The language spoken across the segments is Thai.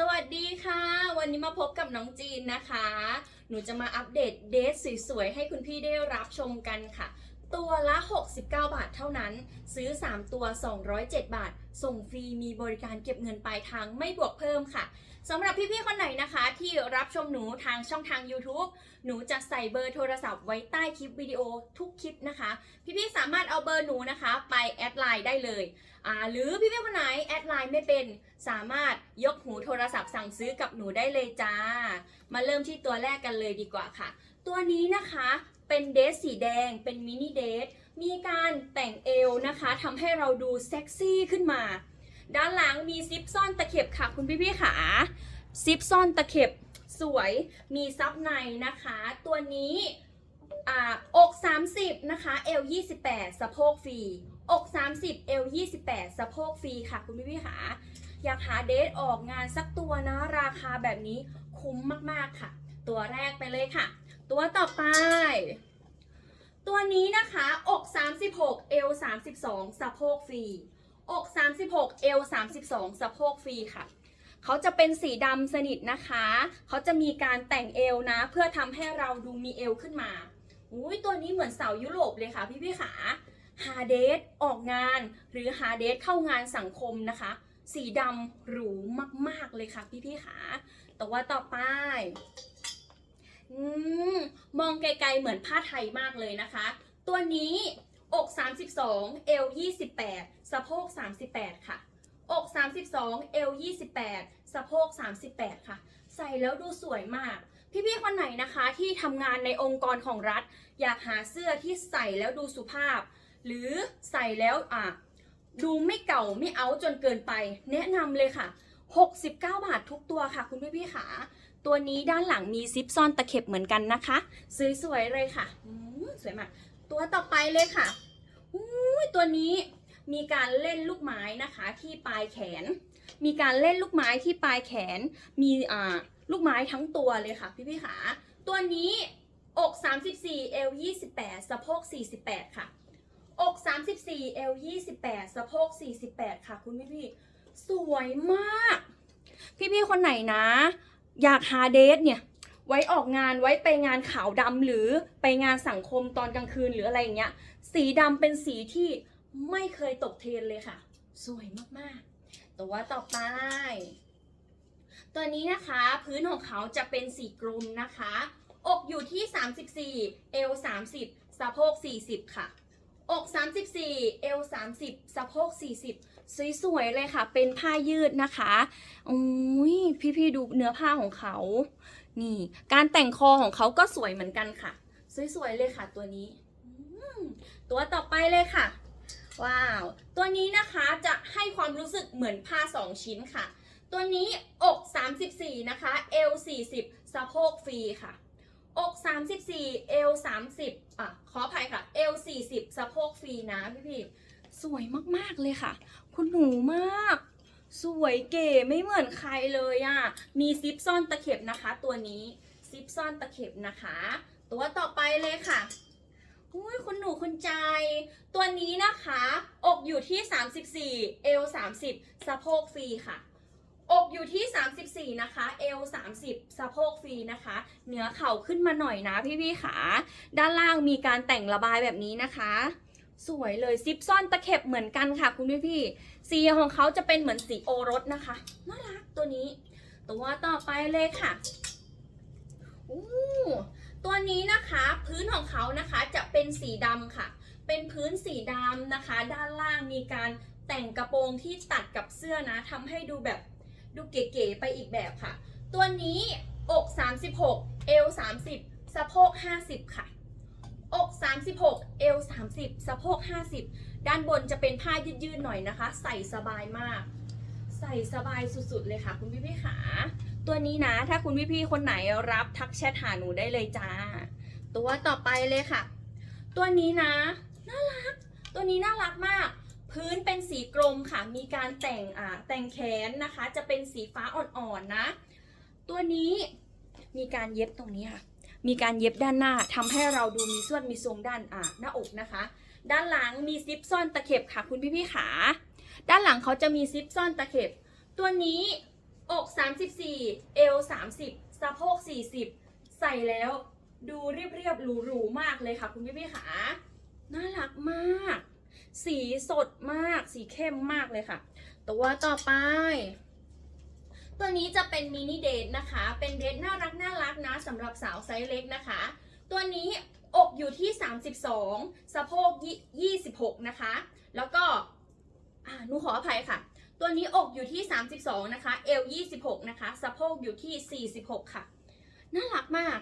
สวัสดีค่ะ วันนี้มาพบกับน้องจีนนะคะ หนูจะมาอัปเดตเดทสวยๆ ให้คุณพี่ได้รับชมกันค่ะ ตัวละ 69 บาทเท่านั้น ซื้อ 3 ตัว 207 บาท ส่งฟรีมีบริการเก็บเงินปลายทางไม่บวกเพิ่มค่ะ สำหรับพี่ๆคนไหนนะคะ ที่รับชมหนูทางช่องทาง YouTube หนูจะใส่เบอร์โทรศัพท์ไว้ใต้คลิปวิดีโอทุกคลิปนะคะ พี่ๆสามารถเอาเบอร์หนูนะคะ ไปแอดไลน์ได้เลยอ่าหรือพี่ๆคนไหนแอดไลน์ไม่เป็น สามารถยกหูโทรศัพท์สั่งซื้อกับหนูได้เลยจ้า มาเริ่มที่ตัวแรกกันเลยดีกว่าค่ะ ตัวนี้นะคะเป็นเดทสีแดงเป็นมินิเดทมีการแต่งเอวนะคะทำให้เราดูเซ็กซี่ขึ้นมา ด้านหลังมีซิปซ่อนตะเข็บค่ะคุณพี่พี่ๆขาซิปซ่อนตะเข็บสวยมีซับในนะคะ ตัวนี้อ่าอก30 นะคะเอว28 สะโพกฟรีอก30เอว28 สะโพกฟรีค่ะ คุณพี่พี่ๆค่ะอยากหาเดทออกงานสักตัวนะ ราคาแบบนี้คุ้มมากๆค่ะ ตัวแรกไปเลยค่ะ ตัวต่อไป ตัวนี้นะคะอก 36เอว32 สะโพกฟรี อก36เอว32 สะโพกฟรีค่ะ เขาจะเป็นสีดำสนิทนะคะ เขาจะมีการแต่งเอวนะ เพื่อทำให้เราดูมีเอวขึ้นมาอุ้ยตัวนี้เหมือนสาวยุโรปเลยค่ะพี่พี่ขาหาเดทออกงานหรือหาเดทเข้างานสังคมนะคะ สีดำหรูมากๆเลยค่ะพี่พี่ขาแตัวต่อไปอมมองไกลๆเหมือนผ้าไทยมากเลยนะคะ ตัวนี้อก 32 เอว 28 สะโพก 38 ค่ะ อก 32 เอว 28 สะโพก 38 ค่ะ ใส่แล้วดูสวยมาก พี่ๆ คนไหนนะคะที่ทำงานในองค์กรของรัฐ อยากหาเสื้อที่ใส่แล้วดูสุภาพ หรือใส่แล้วอะดูไม่เก่าไม่เอาจนเกินไป แนะนำเลยค่ะ 69 บาททุกตัวค่ะ คุณพี่ๆค่ะตัวนี้ด้านหลังมีซิปซ่อนตะเข็บเหมือนกันนะคะ สวยๆเลยค่ะสวยมาก ตัวต่อไปเลยค่ะอุ้ยตัวนี้ มีการเล่นลูกไม้นะคะที่ปลายแขน มีการเล่นลูกไม้ที่ปลายแขน มีอ่าลูกไม้ทั้งตัวเลยค่ะพี่พี่ขาตัวนี้อก 34เอว28 สะโพก 48 ค่ะ อก 34เอว28 สะโพก 48 ค่ะ คุณพี่พี่สวยมาก พี่พี่คนไหนนะ อยากหาเดทเนี่ยไว้ออกงานไว้ไปงานขาวดำหรือไปงานสังคมตอนกลางคืนหรืออะไรอย่างเงี้ย สีดำเป็นสีที่ ไม่เคยตกเทรนเลยค่ะ สวยมากๆ ตัวต่อไป ตัวนี้นะคะพื้นของเขาจะเป็นสีกลมนะคะ อกอยู่ที่ 34 เอว 30 สะโพก 40 ค่ะ อก 34 เอว 30 สะโพก 40 สวยๆ เลยค่ะ เป็นผ้ายืดนะคะอุ้ยพี่ๆ ดูเนื้อผ้าของเขา นี่ การแต่งคอของเขาก็สวยเหมือนกันค่ะ สวยๆ เลยค่ะตัวนี้ ตัวต่อไปเลยค่ะ ว้าว ตัวนี้นะคะจะให้ความรู้สึกเหมือนผ้า 2 ชิ้นค่ะ ตัวนี้อก 34 นะคะ เอว 40 สะโพกฟรีค่ะ อก 34 เอว 30 อะ ขออภัยค่ะ เอว 40 สะโพกฟรีนะพี่พี่สวยมาก ๆ เลยค่ะ คุณหนูมาก สวยเก๋ไม่เหมือนใครเลยอะ มีซิปซ่อนตะเข็บนะคะ ตัวนี้ ซิปซ่อนตะเข็บนะคะ ตัวต่อไปเลยค่ะ อุ้ยคุณหนูคุณใจ ตัวนี้นะคะ อกอยู่ที่ 34 เอว 30 สะโพกฟรีค่ะ อกอยู่ที่ 34 นะคะ เอว 30 สะโพกฟรีนะคะ เหนือเข่าขึ้นมาหน่อยนะพี่พี่ๆขาด้านล่างมีการแต่งระบายแบบนี้นะคะ สวยเลยซิปซ่อนตะเข็บเหมือนกันค่ะ คุณพี่พี่ๆสีของเขาจะเป็นเหมือนสีโอรสนะคะน่ารักตัวนี้ ตัวต่อไปเลยค่ะอู้ ตัวนี้นะคะพื้นของเขานะคะจะเป็นสีดำค่ะ เป็นพื้นสีดำนะคะ ด้านล่างมีการแต่งกระโปรงที่ตัดกับเสื้อนะทำให้ดูแบบดูเก๋ๆไปอีกแบบค่ะ ตัวนี้อก 36 เอว 30 สะโพก 50 ค่ะ อก 36 เอว 30 สะโพก 50 ด้านบนจะเป็นผ้ายืดๆหน่อยนะคะ ใส่สบายมาก ใส่สบายสุดๆเลยค่ะ คุณพี่พี่ๆขา ตัวนี้นะ ถ้าคุณพี่พี่ๆคนไหนรับทักแชทหาหนูได้เลยจ้า ตัวต่อไปเลยค่ะ ตัวนี้นะ น่ารัก ตัวนี้น่ารักมาก พื้นเป็นสีกรมค่ะ มีการแต่งอ่าแต่งแขนนะคะ จะเป็นสีฟ้าอ่อนๆนะ ตัวนี้มีการเย็บตรงนี้ค่ะ มีการเย็บด้านหน้าทำให้เราดูมีส่วนมีทรงด้านอ่าหน้าอกนะคะ ด้านหลังมีซิปซ่อนตะเข็บค่ะ คุณพี่พี่ๆขา ด้านหลังเขาจะมีซิปซ่อนตะเข็บ ตัวนี้ อก 34 เอว 30 สะโพก 40 ใส่แล้วดูเรียบๆหรูๆมากเลยค่ะคุณพี่พี่ขาน่ารักมาก สีสดมาก สีเข้มมากเลยค่ะ ตัวต่อไป ตัวนี้จะเป็นมินิเดทนะคะ เป็นเดทน่ารักน่ารักนะสำหรับสาวไซส์เล็กนะคะ ตัวนี้อกอยู่ที่ 32 สะโพกยี่26 นะคะ แล้วก็หนูขออภัยค่ะ ตัวนี้อกอยู่ที่ 32 นะคะ เอว 26 นะคะ สะโพกอยู่ที่ 46 ค่ะ น่ารักมาก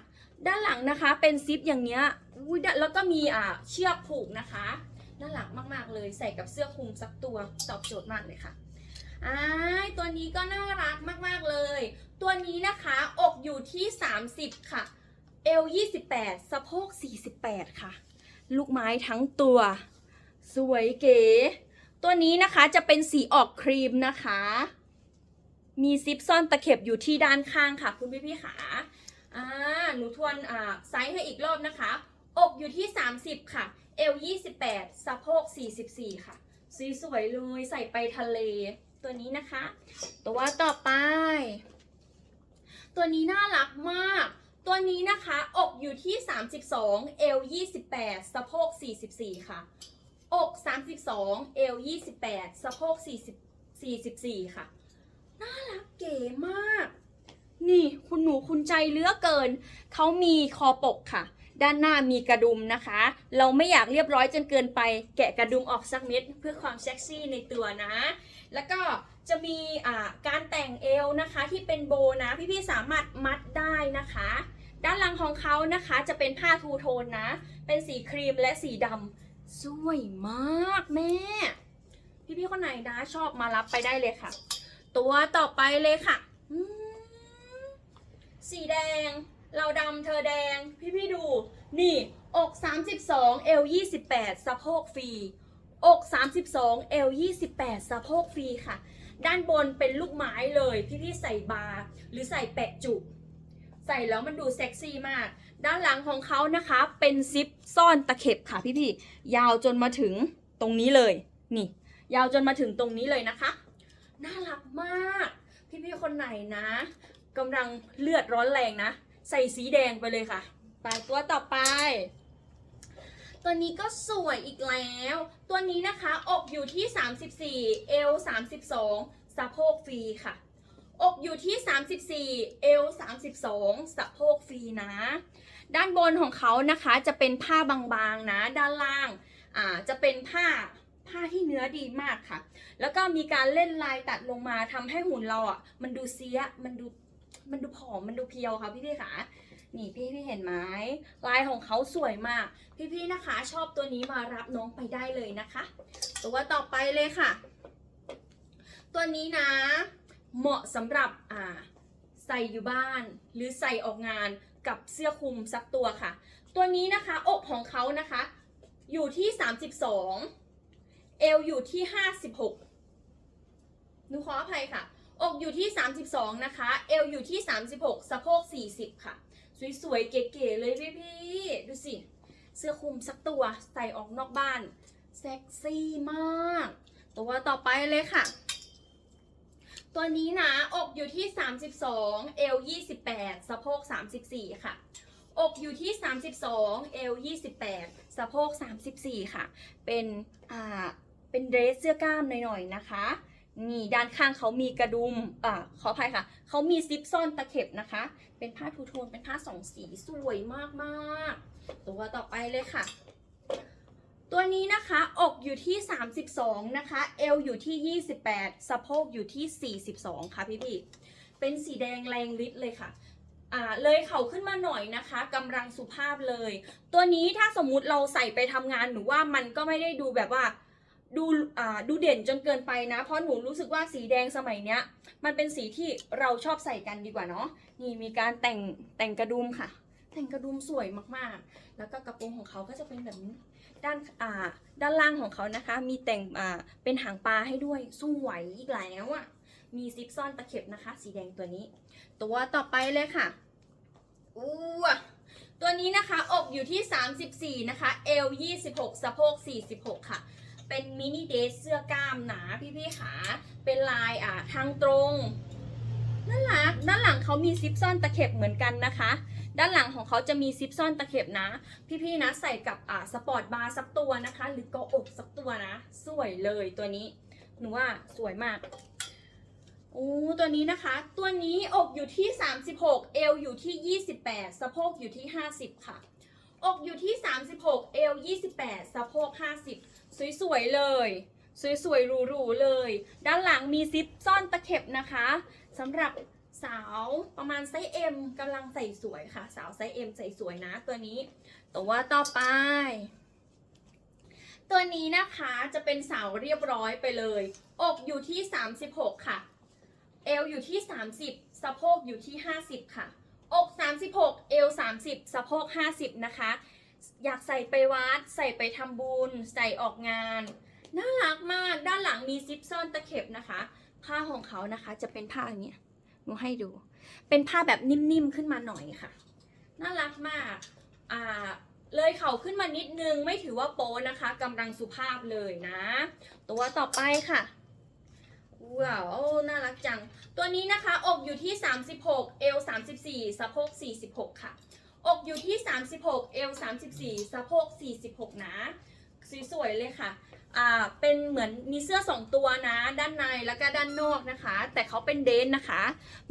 ด้านหลังนะคะเป็นซิปอย่างเนี้ยอุ๊ยแล้วก็มีอ่าเชือกผูกนะคะ น่ารักมากๆเลยใส่กับเสื้อคลุมสักตัวตอบโจทย์มากเลยค่ะอ่าตัวนี้ก็น่ารักมากๆเลย ตัวนี้นะคะอกอยู่ที่ 30 ค่ะ เอว 28 สะโพก 48 ค่ะ ลูกไม้ทั้งตัว สวยเก๋ ตัวนี้นะคะจะเป็นสีออกครีมนะคะ มีซิปซ่อนตะเข็บอยู่ที่ด้านข้างค่ะ คุณพี่พี่ขาอ่าหนูทวนอ่าไซส์ให้อีกรอบนะคะ อกอยู่ที่ 30 ค่ะเอว28สะโพก 44 ค่ะสีสวยเลยใส่ไปทะเลตัวนี้นะคะ ตัวต่อไป ตัวนี้น่ารักมาก ตัวนี้นะคะ อกอยู่ที่ 32เอว28สะโพก 44 ค่ะ อก32 เอว28 สะโพก40 44 ค่ะ น่ารักเก๋มาก นี่คุณหนูคุณใจเลือเกิน เขามีคอปกค่ะ ด้านหน้ามีกระดุมนะคะ เราไม่อยากเรียบร้อยจนเกินไป แกะกระดุมออกสักเม็ดเพื่อความเซ็กซี่ในตัวนะ แล้วก็จะมีการแต่งเอวนะคะที่เป็นโบนะ พี่ๆสามารถมัดได้นะคะ ด้านหลังของเขานะคะจะเป็นผ้าทูโทนนะ เป็นสีครีมและสีดำ สวยมากแม่ พี่ๆคนไหนนะชอบมารับไปได้เลยค่ะ ตัวต่อไปเลยค่ะ สีแดง เราดำเธอแดง พี่ๆดู นี่อก32เอว28สะโพกฟรีอก32เอว28สะโพกฟรีค่ะ ด้านบนเป็นลูกไม้เลย พี่ๆใส่บาร์หรือใส่แปะจุ ใส่แล้วมันดูเซ็กซี่มาก ด้านหลังของเขานะคะเป็นซิปซ่อนตะเข็บค่ะพี่ๆยาวจนมาถึงตรงนี้เลยนี่ ยาวจนมาถึงตรงนี้เลยนะคะ น่ารักมาก พี่ๆคนไหนนะกำลังเลือดร้อนแรงนะ ใส่สีแดงไปเลยค่ะ ไปตัวต่อไป ตัวนี้ก็สวยอีกแล้ว ตัวนี้นะคะอกอยู่ที่ 34 เอว 32 สะโพกฟรีค่ะ อกอยู่ที่ 34 เอว 32 สะโพกฟรีนะ ด้านบนของเขานะคะจะเป็นผ้าบางๆนะ ด้านล่างอ่าจะเป็นผ้าผ้าที่เนื้อดีมากค่ะ แล้วก็มีการเล่นลายตัดลงมาทำให้หุ่นเราอะ มันดูเสีย มันดู มันดูผอม มันดูเพียวค่ะพี่พี่ๆค่ะ นี่พี่พี่ๆเห็นไหมลายของเขาสวยมาก พี่พี่ๆนะคะ ชอบตัวนี้มารับน้องไปได้เลยนะคะ ตัวต่อไปเลยค่ะ ตัวนี้นะ เหมาะสำหรับอ่าใส่อยู่บ้านหรือใส่ออกงานกับเสื้อคลุมสักตัวค่ะ ตัวนี้นะคะอกของเขานะคะ อยู่ที่ 32 เอวอยู่ที่ 56หนูขออภัยค่ะ อกอยู่ที่ 32 นะคะ เอวอยู่ที่ 36 สะโพก 40 ค่ะ สวยๆ เก๋ๆเลยพี่ๆ ดูสิ เสื้อคลุมสักตัวใส่ออกนอกบ้าน เซ็กซี่มาก ตัวต่อไปเลยค่ะ ตัวนี้นะอกอยู่ที่ 32 เอว 28 สะโพก 34 ค่ะ อกอยู่ที่ 32 เอว 28 สะโพก 34 ค่ะ เป็นอ่าเป็นเดรสเสื้อกล้ามหน่อยๆนะคะนี่ด้านข้างเขามีกระดุมอ่าขออภัยค่ะ เขามีซิปซ่อนตะเข็บนะคะ เป็นผ้าทูโทน เป็นผ้าสองสีสวยมากๆ ตัวต่อไปเลยค่ะ ตัวนี้นะคะอกอยู่ที่ 32 นะคะ เอวอยู่ที่ 28 สะโพกอยู่ที่ 42 ค่ะพี่ๆเป็นสีแดงแรงฤทธิ์เลยค่ะอ่าเลยเขาขึ้นมาหน่อยนะคะกำลังสุภาพเลย ตัวนี้ถ้าสมมุติเราใส่ไปทำงานหนูว่ามันก็ไม่ได้ดูแบบว่าดูอ่าดูเด่นจนเกินไปนะ เพราะหนูรู้สึกว่าสีแดงสมัยเนี้ย มันเป็นสีที่เราชอบใส่กันดีกว่าเนาะนี่มีการแต่งแต่งกระดุมค่ะ แต่งกระดุมสวยมากๆ แล้วก็กระโปรงของเขาก็จะเป็นแบบนี้ ด้านอ่าด้านล่างของเขานะคะ มีแต่งอ่าเป็นหางปลาให้ด้วยสวยอีกแล้วอะ่ะมีซิปซ่อนตะเข็บนะคะ สีแดงตัวนี้ ตัวต่อไปเลยค่ะอู้ตัวนี้นะคะอกอยู่ที่ 34 นะคะเอว26 สะโพก 46 ค่ะ เป็นมินิเดรสเสื้อกล้ามหนาพี่ๆขาเป็นลายอ่าทางตรงน่ารักด้านหลังเขามีซิปซ่อนตะเข็บเหมือนกันนะคะ ด้านหลังของเขาจะมีซิปซ่อนตะเข็บนะ พี่ๆนะใส่กับอ่าสปอร์ตบาร์สักตัวนะคะ หรือเกาะอกสักตัวนะ สวยเลยตัวนี้ หนูว่าสวยมากโอ้ตัวนี้นะคะ ตัวนี้อกอยู่ที่ 36 เอวอยู่ที่ 28 สะโพกอยู่ที่ 50 ค่ะ อกอยู่ที่ 36 เอว 28 สะโพก 50 สวยๆเลย สวยๆหรูๆเลย ด้านหลังมีซิปซ่อนตะเข็บนะคะสำหรับ สาวประมาณไซส์ M กำลังใส่สวยค่ะ สาวไซส์ M ใส่สวยนะตัวนี้ตัวต่อไป ตัวนี้นะคะจะเป็นสาวเรียบร้อยไปเลย อกอยู่ที่ 36 ค่ะ เอวอยู่ที่ 30 สะโพกอยู่ที่ 50 ค่ะ อก 36 เอว 30 สะโพก 50 นะคะ อยากใส่ไปวัด ใส่ไปทำบุญ ใส่ออกงาน น่ารักมาก ด้านหลังมีซิปซ่อนตะเข็บนะคะ ผ้าของเขานะคะจะเป็นผ้าอย่างเนี้ย หนูให้ดู เป็นผ้าแบบนิ่มๆขึ้นมาหน่อยค่ะ น่ารักมาก อ่า เลยเข่าขึ้นมานิดนึง ไม่ถือว่าโป๊นะคะกำลังสุภาพเลยนะ ตัวต่อไปค่ะว้าวโอ้น่ารักจัง ตัวนี้นะคะ อกอยู่ที่ 36 เอว34 สะโพก 46 ค่ะ อกอยู่ที่ 36 เอว34 สะโพก 46 นะ สวยๆเลยค่ะ อ่าเป็นเหมือนมีเสื้อสองตัวนะ ด้านในแล้วก็ด้านนอกนะคะ แต่เขาเป็นเดนนะคะ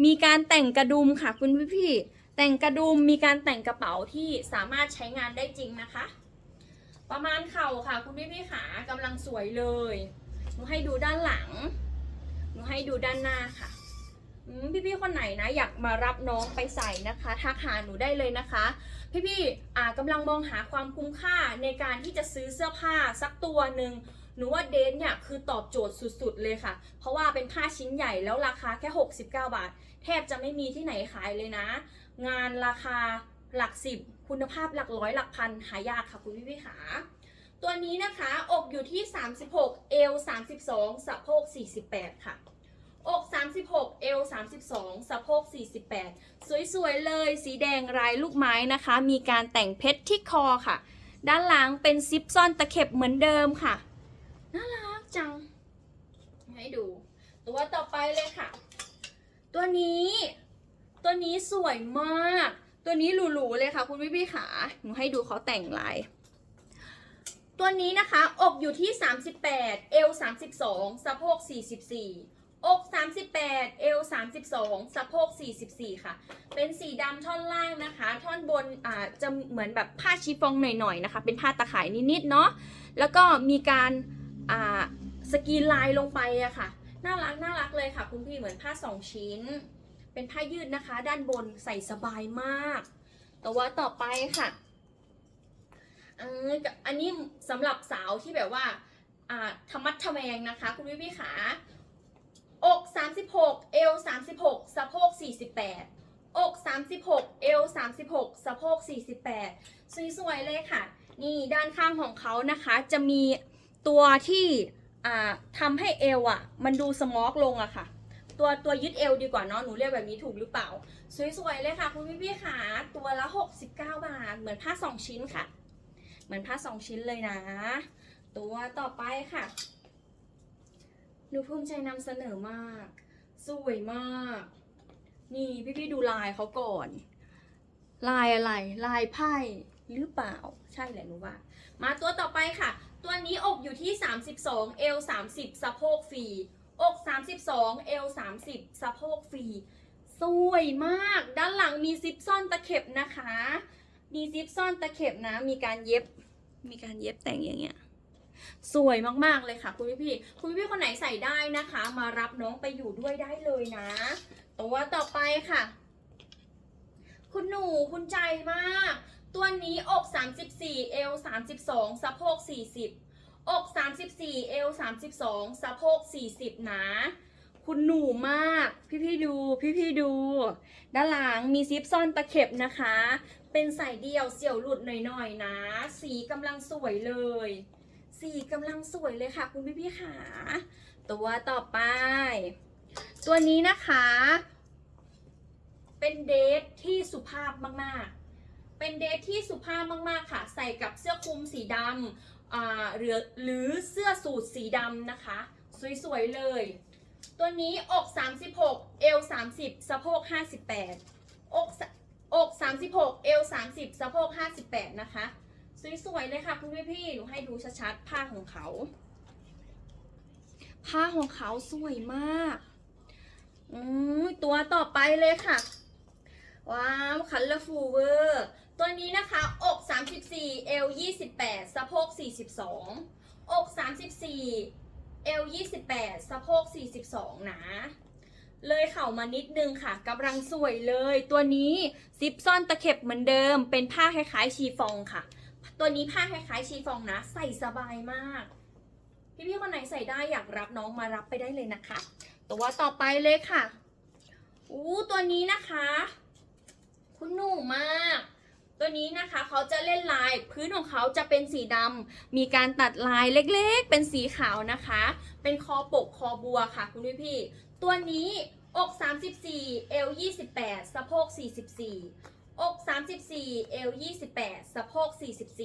มีการแต่งกระดุมค่ะคุณพี่พี่ๆแต่งกระดุมมีการแต่งกระเป๋าที่สามารถใช้งานได้จริงนะคะ ประมาณเข่าค่ะ คุณพี่พี่ขากำลังสวยเลยหนูให้ดูด้านหลังหนูให้ดูด้านหน้าค่ะอืมพี่ๆคนไหนนะ อยากมารับน้องไปใส่นะคะทักหาหนูได้เลยนะคะ พี่ๆอ่ากำลังมองหาความคุ้มค่าในการที่จะซื้อเสื้อผ้าสักตัวหนึ่งหนูว่าเดนเนี่ยคือตอบโจทย์สุดๆเลยค่ะ เพราะว่าเป็นผ้าชิ้นใหญ่แล้วราคาแค่ 69 บาท แทบจะไม่มีที่ไหนขายเลยนะ งานราคาหลักสิบคุณภาพหลักร้อยหลักพันหายากค่ะคุณพี่พี่ขาตัวนี้นะคะ อกอยู่ที่ 36 เอว 32 สะโพก 48 ค่ะ อก 36 เอว 32 สะโพก 48 สวยๆ เลยสีแดงลายลูกไม้นะคะ มีการแต่งเพชรที่คอค่ะ ด้านหลังเป็นซิปซ่อนตะเข็บเหมือนเดิมค่ะ น่ารักจัง ให้ดู ตัวต่อไปเลยค่ะ ตัวนี้ ตัวนี้สวยมาก ตัวนี้หรูๆ เลยค่ะ คุณพี่พี่ขาหนูให้ดูเขาแต่งลายตัวนี้นะคะ อกอยู่ที่ 38 เอว 32 สะโพก 44 อก38 เอว32สะโพก44 ค่ะ เป็นสีดำท่อนล่างนะคะ ท่อนบนอ่าจะเหมือนแบบผ้าชีฟองหน่อยๆนะคะ เป็นผ้าตะข่ายนิดๆเนาะ แล้วก็มีการอ่าสกีนลายลงไปอะค่ะ น่ารักน่ารักเลยค่ะ คุณพี่เหมือนผ้าสองชิ้น เป็นผ้ายืดนะคะ ด้านบนใส่สบายมากตัวต่อไปค่ะเอออันนี้สำหรับสาวที่แบบว่าอ่าธรรมัดทแมงนะคะ คุณพี่พี่ขา อก36เอว36สะโพก48 อก36เอว36สะโพก48 สวยๆเลยค่ะ นี่ด้านข้างของเขานะคะจะมีตัวที่ทำให้เอวอะ มันดูสมอกลงอะค่ะ ตัวตัวยึดเอวดีกว่าเนาะหนูเรียกแบบนี้ถูกหรือเปล่า สวยๆเลยค่ะ คุณพี่พี่ๆค่ะตัวละ 69 บาท เหมือนผ้าสองชิ้นค่ะ เหมือนผ้าสองชิ้นเลยนะ ตัวต่อไปค่ะ หนูภูมิใจนำเสนอมาก สวยมากนี่พี่พี่ๆดูลายเขาก่อน ลายอะไร ลายไพ่หรือเปล่า ใช่แหละหนูว่า มาตัวต่อไปค่ะ ตัวนี้อกอยู่ที่ 32 เอว30 สะโพกฟรีอก 32 เอว30 สะโพกฟรีสวยมาก ด้านหลังมีซิปซ่อนตะเข็บนะคะ มีซิปซ่อนตะเข็บนะ มีการเย็บ มีการเย็บแต่งอย่างเงี้ย สวยมากๆเลยค่ะ คุณพี่พี่คุณพี่พี่คนไหนใส่ได้นะคะ มารับน้องไปอยู่ด้วยได้เลยนะ ตัวต่อไปค่ะ คุณหนูคุณใจมาก ตัวนี้อก 34 เอว 32 สะโพก 40 อก 34 เอว 32 สะโพก 40 นะคุณหนูมาก พี่พี่ดู พี่พี่ดู ด้านหลังมีซิปซ่อนตะเข็บนะคะ เป็นสายเดี่ยวเสี่ยวหลุดหน่อยๆนะสีกำลังสวยเลย สีกำลังสวยเลยค่ะคุณพี่พี่ๆค่ะตัวต่อไป ตัวนี้นะคะ เป็นเดทที่สุภาพมากๆ เป็นเดทที่สุภาพมากๆค่ะ ใส่กับเสื้อคลุมสีดำหรือหรือเสื้อสูทสีดำนะคะ สวยๆเลย ตัวนี้อก 36 เอว 30 สะโพก 58 อกสอก36 เอว 30 สะโพก 58 นะคะ สวยๆเลยค่ะคุณพี่พี่ๆหนูให้ดูชัดๆผ้าของเขา ผ้าของเขาสวยมากอืมตัวต่อไปเลยค่ะ ว้าวคัลเลอร์ฟูเวอร์ตัวนี้นะคะ อก 34เอว28 สะโพก 42 อก 34เอว28 สะโพก 42 นะเลยเข่ามานิดนึงค่ะกำลังสวยเลย ตัวนี้ซิปซ่อนตะเข็บเหมือนเดิม เป็นผ้าคล้ายๆชีฟองค่ะ ตัวนี้ผ้าคล้ายๆชีฟองนะ ใส่สบายมาก พี่ๆคนไหนใส่ได้อยากรับน้องมารับไปได้เลยนะคะ ตัวต่อไปเลยค่ะอู้ตัวนี้นะคะ คุณหนูมาก ตัวนี้นะคะเขาจะเล่นลายพื้นของเขาจะเป็นสีดำมีการตัดลายเล็กๆ เป็นสีขาวนะคะ เป็นคอปกคอบัวค่ะคุณพี่พี่ ตัวนี้อก 34 เอว 28 สะโพก 44 อก 34 เอว 28 สะโพก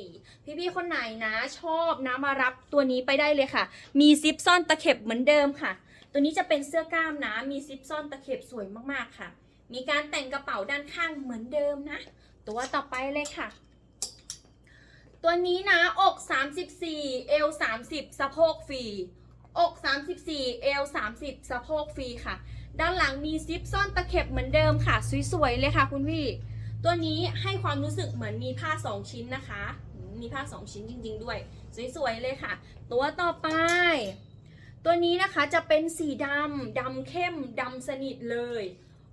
44 พี่ๆ คนไหนนะ ชอบนะมารับตัวนี้ไปได้เลยค่ะ มีซิปซ่อนตะเข็บเหมือนเดิมค่ะ ตัวนี้จะเป็นเสื้อกล้ามนะ มีซิปซ่อนตะเข็บสวยมากๆค่ะ มีการแต่งกระเป๋าด้านข้างเหมือนเดิมนะ ตัวต่อไปเลยค่ะ ตัวนี้นะ อก 34 เอว 30 สะโพกฟรี อก 34 เอว 30 สะโพกฟรีค่ะ ด้านหลังมีซิปซ่อนตะเข็บเหมือนเดิมค่ะ สวยๆ เลยค่ะคุณพี่ ตัวนี้ให้ความรู้สึกเหมือนมีผ้า 2 ชิ้นนะคะ มีผ้า 2 ชิ้นจริง ๆ ด้วย สวย ๆ เลยค่ะ ตัวต่อไป ตัวนี้นะคะจะเป็นสีดำดำเข้มดำสนิทเลย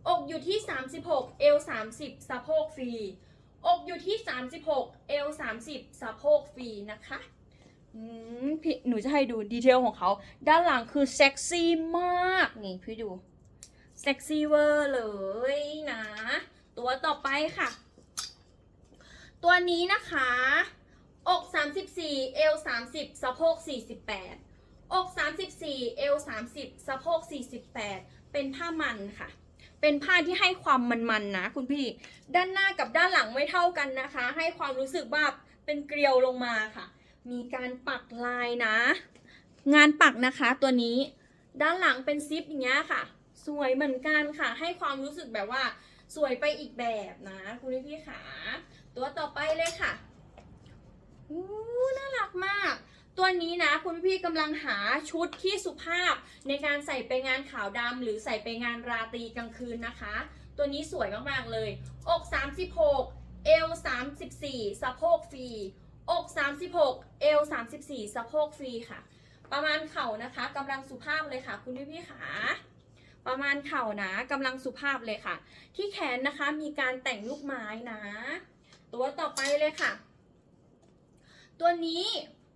อกอยู่ที่ 36 เอว 30 สะโพกฟรี อกอยู่ที่ 36 เอว 30 สะโพกฟรีนะคะพี่หนูจะให้ดูดีเทลของเขา ด้านหลังคือเซ็กซี่มาก นี่พี่ดู เซ็กซี่เวอร์เลยนะ ตัวต่อไปค่ะ ตัวนี้นะคะ อก 34 เอว 30 สะโพก 48 อก 34 เอว 30 สะโพก 48 เป็นผ้ามันค่ะ เป็นผ้าที่ให้ความมันๆนะคุณพี่ ด้านหน้ากับด้านหลังไม่เท่ากันนะคะ ให้ความรู้สึกว่าเป็นเกลียวลงมาค่ะ มีการปักลายนะ งานปักนะคะตัวนี้ ด้านหลังเป็นซิปอย่างเงี้ยค่ะ สวยเหมือนกันค่ะ ให้ความรู้สึกแบบว่า สวยไปอีกแบบนะ คุณพี่ขา ตัวต่อไปเลยค่ะอู้น่ารักมาก ตัวนี้นะ คุณพี่กำลังหาชุดที่สุภาพในการใส่ไปงานขาวดำหรือใส่ไปงานราตรีกลางคืนนะคะ ตัวนี้สวยมาก ๆ เลย อก 36 เอว 34 สะโพกฟรีอก 36 เอว 34 สะโพกฟรีค่ะ ประมาณเข่านะคะกำลังสุภาพเลยค่ะ คุณพี่พี่ขา ประมาณเข่านะกำลังสุภาพเลยค่ะ ที่แขนนะคะมีการแต่งลูกไม้นะ ตัวต่อไปเลยค่ะ ตัวนี้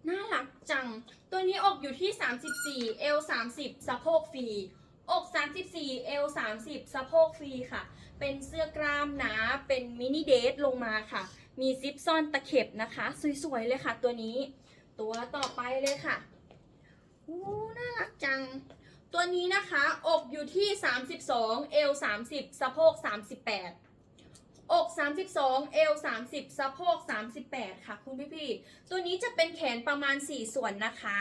น่ารักจัง ตัวนี้อกอยู่ที่ 34 เอว30 สะโพกฟรี อก 34 เอว30 สะโพกฟรีค่ะ เป็นเสื้อกล้ามนะ เป็นมินิเดทลงมาค่ะ มีซิปซ่อนตะเข็บนะคะ สวยๆเลยค่ะ ตัวนี้ ตัวต่อไปเลยค่ะอู้น่ารักจัง ตัวนี้นะคะ อกอยู่ที่ 32 เอว 30 สะโพก 38 อก 32 เอว 30 สะโพก 38 ค่ะ คุณพี่พี่ๆตัวนี้จะเป็นแขนประมาณ 4 ส่วนนะคะ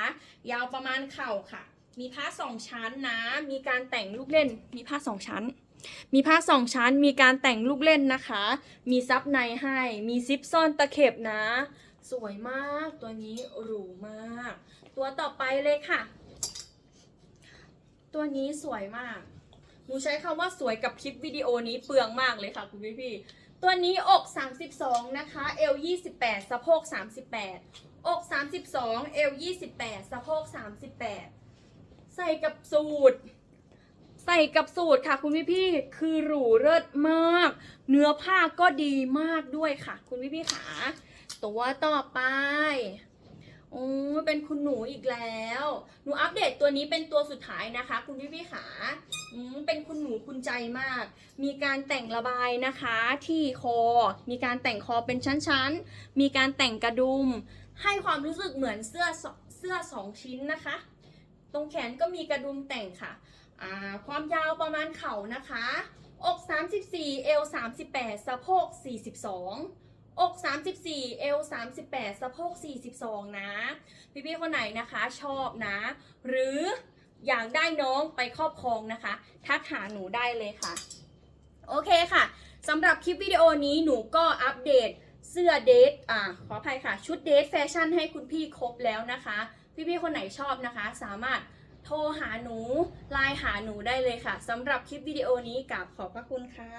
ยาวประมาณเข่าค่ะ มีผ้าสองชั้นนะ มีการแต่งลูกเล่น มีผ้าสองชั้น มีผ้าสองชั้น มีการแต่งลูกเล่นนะคะ มีซับในให้ มีซิปซ่อนตะเข็บนะ สวยมาก ตัวนี้หรูมาก ตัวต่อไปเลยค่ะ ตัวนี้สวยมาก หนูใช้คำว่าสวยกับคลิปวิดีโอนี้เปลืองมากเลยค่ะคุณพี่พี่ตัวนี้อก 32 นะคะ เอว 28 สะโพก 38 อก 32 เอว 28 สะโพก 38 ใส่กับสูตร ใส่กับสูตรค่ะคุณพี่พี่คือหรูเลิศมาก เนื้อผ้าก็ดีมากด้วยค่ะ คุณพี่พี่ขาตัวต่อไป โอ้เป็นคุณหนูอีกแล้ว หนูอัปเดตตัวนี้เป็นตัวสุดท้ายนะคะ คุณพี่พี่ขาอืมเป็นคุณหนูคุณใจมาก มีการแต่งระบายนะคะที่คอ มีการแต่งคอเป็นชั้นๆ มีการแต่งกระดุม ให้ความรู้สึกเหมือนเสื้อสเสื้อสองชิ้นนะคะ ตรงแขนก็มีกระดุมแต่งค่ะ อ่า ความยาวประมาณเข่านะคะ อก 34 เอว 38 สะโพก 42 อก34 เอว38 สะโพก42 นะ พี่ๆคนไหนนะคะชอบนะ หรืออยากได้น้องไปครอบครองนะคะ ทักหาหนูได้เลยค่ะ โอเคค่ะสำหรับคลิปวิดีโอนี้หนูก็อัปเดตเสื้อเดทอ่าขออภัยค่ะ ชุดเดทแฟชั่นให้คุณพี่ครบแล้วนะคะ พี่ๆคนไหนชอบนะคะ สามารถโทรหาหนูไลน์หาหนูได้เลยค่ะสำหรับคลิปวิดีโอนี้กับขอบพระคุณค่ะ